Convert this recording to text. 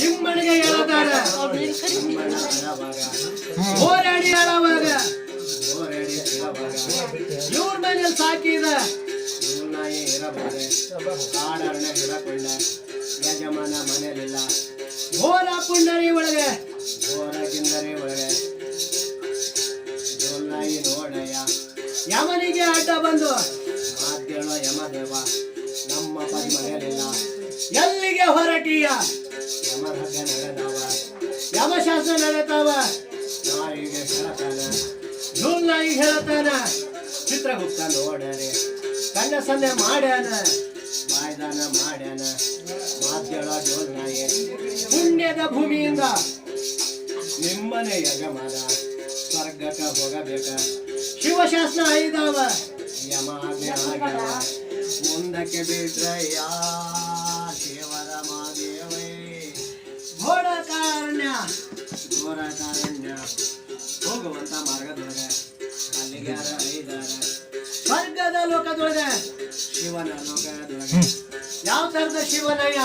ನಿಮ್ಮನಿಗೆ ಅಳವಾಗ. ಹೋರಾಡಿ ಹೇಳವಾಗ ಇವ್ರ ಮನೇಲಿ ಸಾಕಿದ ಕಾಡರ್ಣ ಹಿಡಕೊಂಡ ಯಜಮಾನ ಮನೆಯಲ್ಲಿಲ್ಲ ಘೋರ ಪುಂಡರಿ ಒಳಗೆ. ಹೊರಗಿಂದರೆ ಒಳಗೆ ಜೋಲ್ನಾಯಿ ನೋಡಯ್ಯ ಯಮನಿಗೆ ಅಡ್ಡ ಬಂದು. ಮಾತೇಳೋ ಯಮದೇವ, ನಮ್ಮ ಪದ ಮನೆಯಲ್ಲಿಲ್ಲ ಎಲ್ಲಿಗೆ ಹೊರಟೀಯ? ಯಮಶಾಸ್ತ್ರ ನಡೆತಾವ ನಾಯಿಗೆ ಹೇಳ್ತಾನ. ಚಿತ್ರಗುಪ್ತ ನೋಡರೆ. ಕಣ್ಣ ಸನ್ನೆ ಮಾಡ್ಯಾನ. ಮಾಯ್ದಾನ ಮಾಡ್ಯಾನ. ಮಾತೇಳೋ ಜೋಲ್ನಾಯಿ. ಪುಣ್ಯದ ಭೂಮಿಯಿಂದ. ನಿಮ್ಮನೆ ಯಜಮಾನ. ಸ್ವರ್ಗಕ್ಕೆ ಹೋಗಬೇಕ. ಶಿವಶಾಸ್ತ್ರ ಐದಾವ. ಯಮ ಮುಂದಕ್ಕೆ ಬಿಟ್ರಯ್ಯ ಶಿವರ ಕಾರಣ್ಯ ಹೋಗುವಂತ ಮಾರ್ಗದೊಳಗೆ ಅಲ್ಲಿಗೆ ಯಾರ ಐದಾರ ಸ್ವರ್ಗದ ಲೋಕದೊಳಗೆ. ಶಿವನ ಲೋಕದೊಳಗೆ ಯಾವ ತರದ ಶಿವನಯ್ಯ?